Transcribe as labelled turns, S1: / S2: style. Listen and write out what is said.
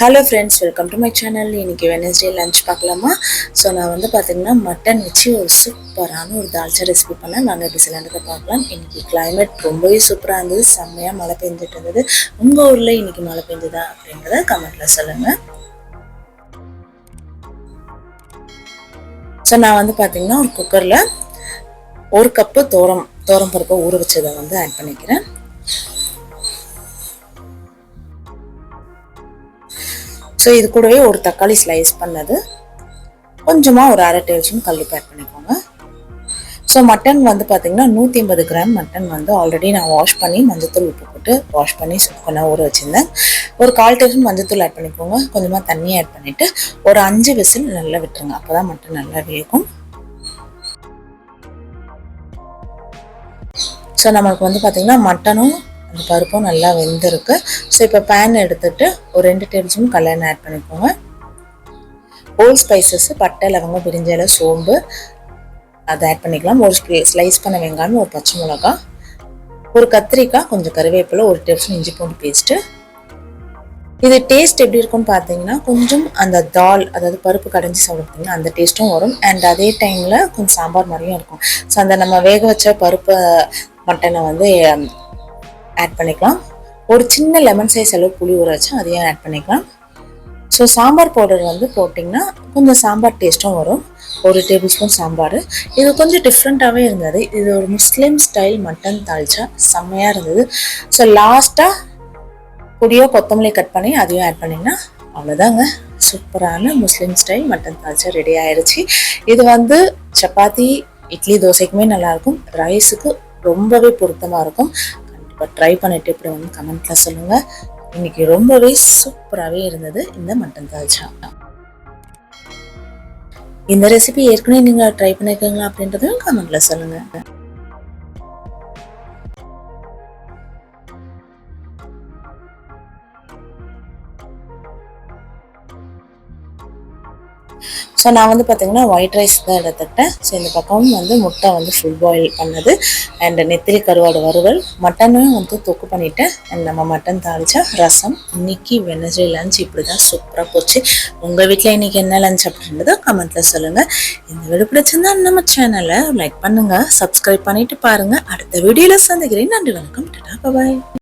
S1: Hello friends welcome to my channel இன்னைக்கு Wednesday lunch பார்க்கலாமா? So நான் வந்து பார்த்தீங்கன்னா மட்டன் வச்சு ஒரு சூப்பரான ஒரு தால்ச்சா ரெசிபி பண்ணேன். நாங்கள் எப்படி சிலண்டத்தை பார்க்கலாம். இன்னைக்கு கிளைமேட் ரொம்பவே சூப்பராக இருந்தது. செம்மையாக மழை பெஞ்சிட்டு இருந்தது. உங்கள் ஊரில் இன்னைக்கு மழை பெஞ்சுதா அப்படிங்கிறத கமெண்ட்டில் சொல்லுங்கள் ஸோ நான் வந்து பார்த்தீங்கன்னா ஒரு குக்கரில் ஒரு கப்பு தோரம் தோரம் பருப்பை ஊற வச்சதை வந்து ஆட் பண்ணிக்கிறேன். ஸோ இது கூடவே ஒரு தக்காளி ஸ்லைஸ் பண்ணது. கொஞ்சமாக ஒரு அரை டேபிள் ஸ்பூன் கல் ஆட் பண்ணிக்கோங்க. ஸோ மட்டன் வந்து பார்த்திங்கன்னா நூற்றி ஐம்பது கிராம் மட்டன் வந்து ஆல்ரெடி நான் வாஷ் பண்ணி மஞ்சத்தூள் உப்பு போட்டு வாஷ் பண்ணி கொஞ்சம் ஊற வச்சுருந்தேன். ஒரு கால் டேபிள் மஞ்சத்தூள் ஆட் பண்ணிக்கோங்க. கொஞ்சமாக தண்ணி ஆட் பண்ணிவிட்டு ஒரு அஞ்சு விசில் நல்லா விட்டுருங்க. அப்போ தான் மட்டன் நல்லா வேகும். ஸோ நம்மளுக்கு வந்து பார்த்திங்கன்னா மட்டனும் அந்த பருப்பும் நல்லா வெந்திருக்கு. ஸோ இப்போ பேன் எடுத்துட்டு ஒரு ரெண்டு டேபிள் ஸ்பூன் கல்யாணம் ஆட் பண்ணிக்கோங்க. ஹோல் ஸ்பைசஸ் பட்டை லவங்கம் பிரிஞ்சல சோம்பு அதை ஆட் பண்ணிக்கலாம். ஒரு ஸ்லைஸ் பண்ண வெங்காயம் ஒரு பச்சை மிளகா ஒரு கத்திரிக்காய் கொஞ்சம் கருவேப்பிலை ஒரு டேபிள் ஸ்பூன் இஞ்சி பூண்டு பேஸ்ட்டு இது டேஸ்ட் எப்படி இருக்கும்னு பார்த்தீங்கன்னா கொஞ்சம் அந்த தால் அதாவது பருப்பு கடைஞ்சி சாப்பிடுறீங்கன்னா அந்த டேஸ்ட்டும் வரும். அண்ட் அதே டைமில் கொஞ்சம் சாம்பார் மாதிரியும் இருக்கும். ஸோ அந்த நம்ம வேக வச்ச பருப்பு மட்டனை வந்து ஆட் பண்ணிக்கலாம். ஒரு சின்ன லெமன் சைஸ் அளவு புளி ஊற வச்சு அதையும் ஆட் பண்ணிக்கலாம். ஸோ சாம்பார் பவுடர் வந்து போட்டிங்கன்னா கொஞ்சம் சாம்பார் டேஸ்ட்டும் வரும். ஒரு டேபிள் ஸ்பூன் சாம்பார். இது கொஞ்சம் டிஃப்ரெண்ட்டாகவே இருந்தது. இது ஒரு முஸ்லீம் ஸ்டைல் மட்டன் தாளிச்சா செம்மையாக இருந்தது. ஸோ லாஸ்ட்டாக பொடியோ கொத்தமல்லி கட் பண்ணி அதையும் ஆட் பண்ணிங்கன்னா அவ்வளோதாங்க சூப்பரான Muslim style mutton dalcha ready ஆயிடுச்சு இது வந்து சப்பாத்தி இட்லி தோசைக்குமே நல்லாயிருக்கும் ரைஸுக்கு ரொம்பவே பொருத்தமாக இருக்கும். இப்போ ட்ரை பண்ணிட்டு இப்படி வந்து கமெண்ட்ல சொல்லுங்க. இன்னைக்கு ரொம்பவே சூப்பராகவே இருந்தது இந்த மட்டன் தால்ச்சா இந்த ரெசிபி ஏற்கனவே நீங்கள் ட்ரை பண்ணிருக்கீங்களா அப்படின்றதையும் கமெண்ட்ல சொல்லுங்க. ஸோ நான் வந்து பார்த்தீங்கன்னா ஒயிட் ரைஸ் தான் எடுத்துக்கிட்டேன். ஸோ இந்த பக்கம் வந்து முட்டை வந்து ஃபுல் பாயில் பண்ணது. அண்ட் நெத்திலி கருவாடு வறுவல். மட்டனும் வந்து தொக்கு பண்ணிவிட்டேன் அண்ட் நம்ம மட்டன் தாளிச்சா ரசம். இன்னைக்கு வெனஸ்டே லஞ்ச் இப்படி தான் சூப்பராக போச்சு. உங்கள் வீட்டில் இன்றைக்கி என்ன லஞ்ச் அப்படின்றத கமெண்ட்டில் சொல்லுங்கள் இந்த வீடு பிடிச்சிருந்தா நம்ம சேனலை லைக் பண்ணுங்கள் சப்ஸ்கிரைப் பண்ணிவிட்டு பாருங்கள் அடுத்த வீடியோவில் சந்திக்கிறேன். நன்றி வணக்கம். டாடா பாய்